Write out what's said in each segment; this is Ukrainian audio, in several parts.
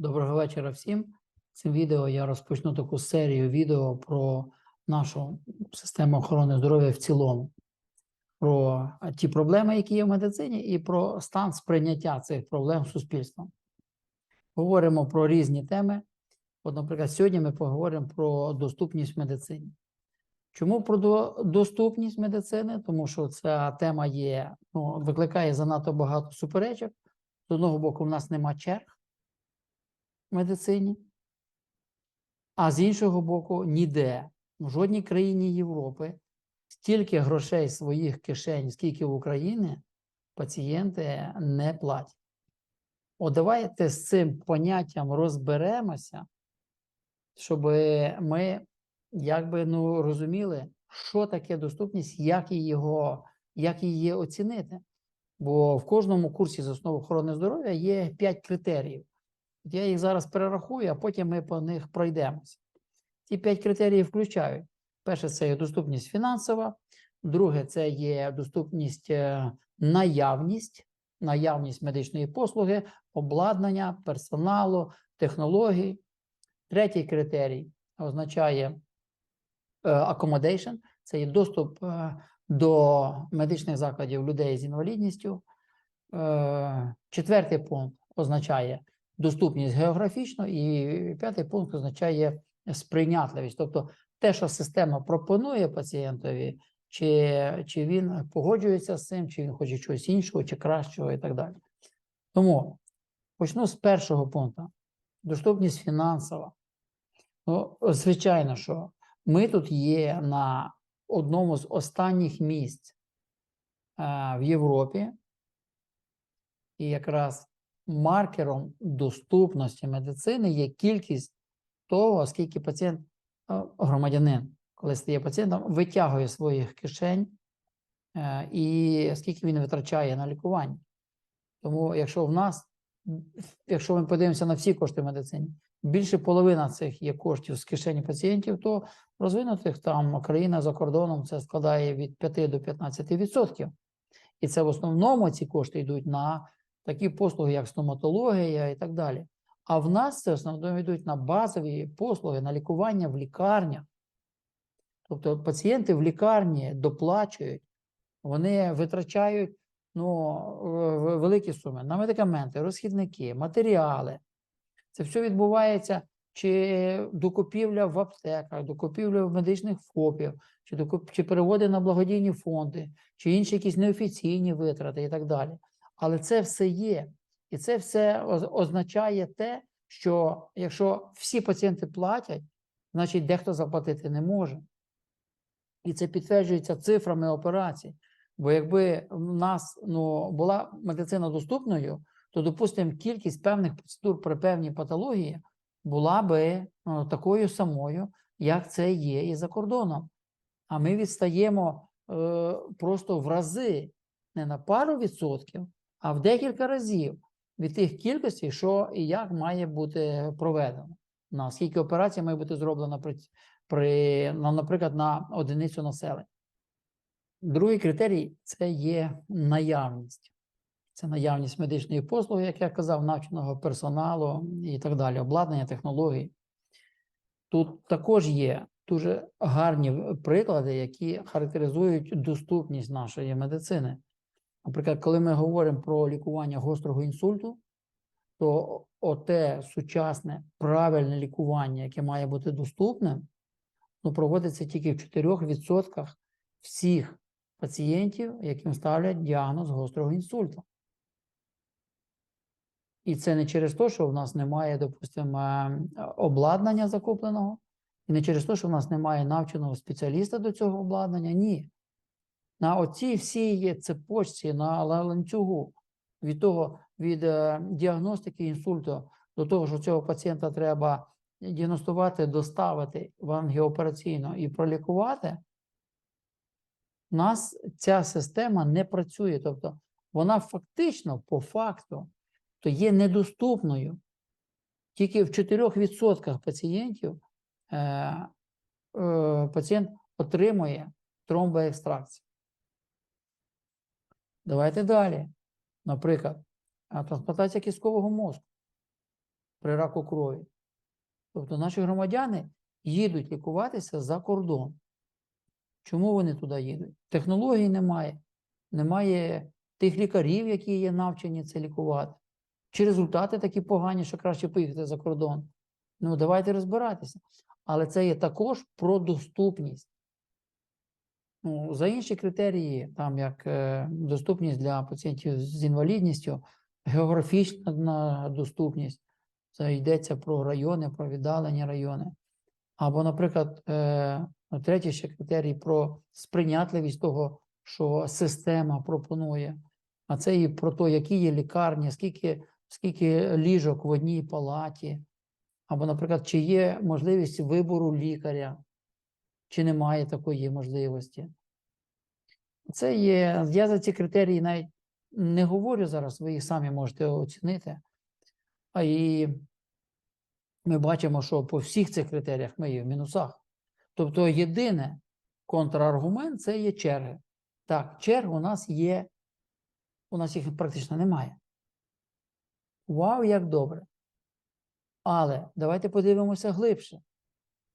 Доброго вечора всім. Цим відео я розпочну таку серію відео про нашу систему охорони здоров'я в цілому, про ті проблеми, які є в медицині, і про стан сприйняття цих проблем суспільством. Говоримо про різні теми. От, наприклад, сьогодні ми поговоримо про доступність в медицині. Чому про доступність медицини? Тому що ця тема є, ну, викликає занадто багато суперечок. З одного боку, в нас нема черг медицині, а з іншого боку, ніде, в жодній країні Європи стільки грошей своїх кишень, скільки в Україні, пацієнти не платять. От давайте з цим поняттям розберемося, щоб ми якби ну, розуміли, що таке доступність, як її, його, як її оцінити. Бо в кожному курсі з основ охорони здоров'я є 5 критеріїв. Я їх зараз перерахую, а потім ми по них пройдемося. Ці 5 критеріїв включають: перше, це є доступність фінансова, друге, це є доступність е, наявність, наявність медичної послуги, обладнання, персоналу, технологій. Третій критерій означає е, accommodation, це є доступ е, до медичних закладів людей з інвалідністю. Четвертий пункт означає доступність географічно, і п'ятий пункт означає сприйнятливість. Тобто те, що система пропонує пацієнтові, чи, чи він погоджується з цим, чи він хоче чогось іншого, чи кращого, і так далі. Тому почну з першого пункту: доступність фінансова. Ну, звичайно, що ми тут є на одному з останніх місць е, в Європі, і якраз маркером доступності медицини є кількість того, скільки пацієнт, громадянин, коли стає пацієнтом, витягує своїх кишень е, і скільки він витрачає на лікування. Тому, якщо в нас, якщо ми подивимося на всі кошти в медицині, більше половина цих є коштів з кишені пацієнтів, то розвинутих там країна за кордоном це складає від 5 до 15 відсотків. І це в основному ці кошти йдуть на такі послуги, як стоматологія і так далі. А в нас це в основному йдуть на базові послуги, на лікування в лікарнях. Тобто пацієнти в лікарні доплачують, вони витрачають ну, великі суми на медикаменти, розхідники, матеріали. Це все відбувається чи докупівля в аптеках, докупівля в медичних ФОПів, чи, докуп... чи переводи на благодійні фонди, чи інші якісь неофіційні витрати і так далі. Але це все є. І це все означає те, що якщо всі пацієнти платять, значить дехто заплатити не може. І це підтверджується цифрами операцій. Бо якби в нас ну, була медицина доступною, то, допустимо, кількість певних процедур при певній патології була би ну, такою самою, як це є і за кордоном. А ми відстаємо е, просто в рази, не на пару відсотків, а в декілька разів від тих кількостей, що і як має бути проведено. На скільки операцій має бути зроблено при, при наприклад, на одиницю населення. Другий критерій це є наявність. Це наявність медичної послуги, як я казав, навченого персоналу і так далі, обладнання, технологій. Тут також є дуже гарні приклади, які характеризують доступність нашої медицини. Наприклад, коли ми говоримо про лікування гострого інсульту, то оте сучасне правильне лікування, яке має бути доступним, ну, проводиться тільки в 4% всіх пацієнтів, яким ставлять діагноз гострого інсульту. І це не через те, що в нас немає, допустимо, е, обладнання закупленого, і не через те, що в нас немає навченого спеціаліста до цього обладнання. Ні. На оцій всій цепочці, на ла- ланцюгу від того, від е, діагностики інсульту до того, що цього пацієнта треба діагностувати, доставити в ангіопераційну і пролікувати, у нас ця система не працює. Тобто вона фактично, по факту, то є недоступною. Тільки в 4% пацієнтів е, е, пацієнт отримує тромбоекстракцію. Давайте далі. Наприклад, трансплантація кісткового мозку. при раку крові. Тобто наші громадяни їдуть лікуватися за кордон. Чому вони туди їдуть? Технологій немає, немає тих лікарів, які є навчені це лікувати. Чи результати такі погані, що краще поїхати за кордон? Ну, давайте розбиратися. Але це є також про доступність. Ну, за інші критерії, там як е, доступність для пацієнтів з інвалідністю, географічна доступність, це йдеться про райони, про віддалені райони. Або, наприклад, е, ну, третій ще критерій про сприйнятливість того, що система пропонує. А це і про те, які є лікарні, скільки, скільки ліжок в одній палаті, або, наприклад, чи є можливість вибору лікаря, чи немає такої можливості. Це є, я за ці критерії навіть не говорю зараз, ви їх самі можете оцінити. А і ми бачимо, що по всіх цих критеріях ми є в мінусах. Тобто, єдине контраргумент це є черги. Так, черг у нас є, у нас їх практично немає. Вау, як добре. Але давайте подивимося глибше.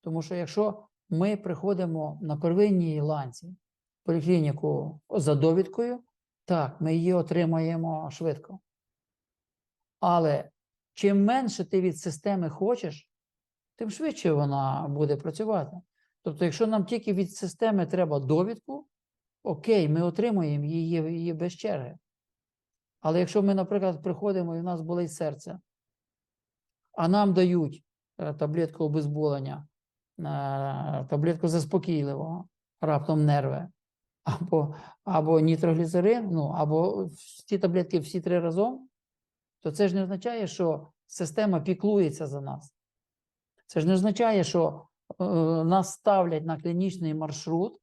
Тому що якщо ми приходимо на первинній ланці поліклініку за довідкою, так, ми її отримаємо швидко. Але чим менше ти від системи хочеш, тим швидше вона буде працювати. Тобто, якщо нам тільки від системи треба довідку, окей, ми отримуємо її, її без черги. Але якщо ми, наприклад, приходимо і в нас болить серце, а нам дають е, таблетку обезболення, таблетку заспокійливого, раптом нерви, або, або нітрогліцерин, ну, або ці таблетки всі три разом, то це ж не означає, що система піклується за нас. Це ж не означає, що е, нас ставлять на клінічний маршрут,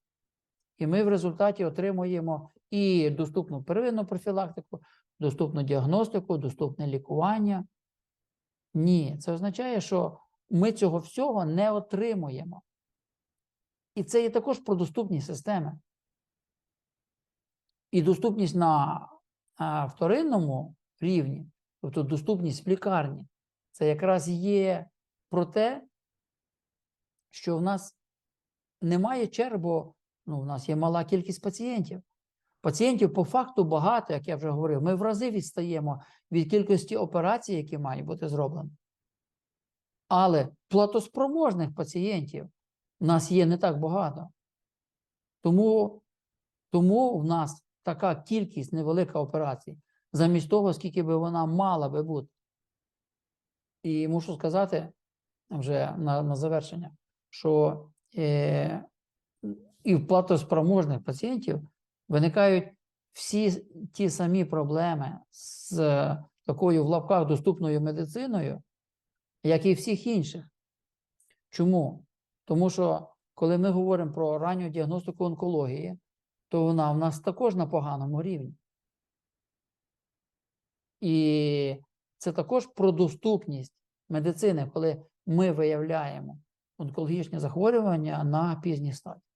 і ми в результаті отримуємо і доступну первинну профілактику, доступну діагностику, доступне лікування. Ні, це означає, що ми цього всього не отримуємо. І це є також про доступність системи. І доступність на вторинному рівні, тобто доступність в лікарні, це якраз є про те, що в нас немає черг, бо ну, в нас є мала кількість пацієнтів. Пацієнтів по факту багато, як я вже говорив, ми в рази відстаємо від кількості операцій, які мають бути зроблені. Але платоспроможних пацієнтів в нас є не так багато. Тому, тому в нас така кількість невелика операцій, замість того, скільки би вона мала би бути. І мушу сказати вже на, на завершення, що е, і в платоспроможних пацієнтів виникають всі ті самі проблеми з такою в лапках доступною медициною, як і всіх інших. Чому? Тому що коли ми говоримо про ранню діагностику онкології, то вона в нас також на поганому рівні. І це також про доступність медицини, коли ми виявляємо онкологічні захворювання на пізній стадії.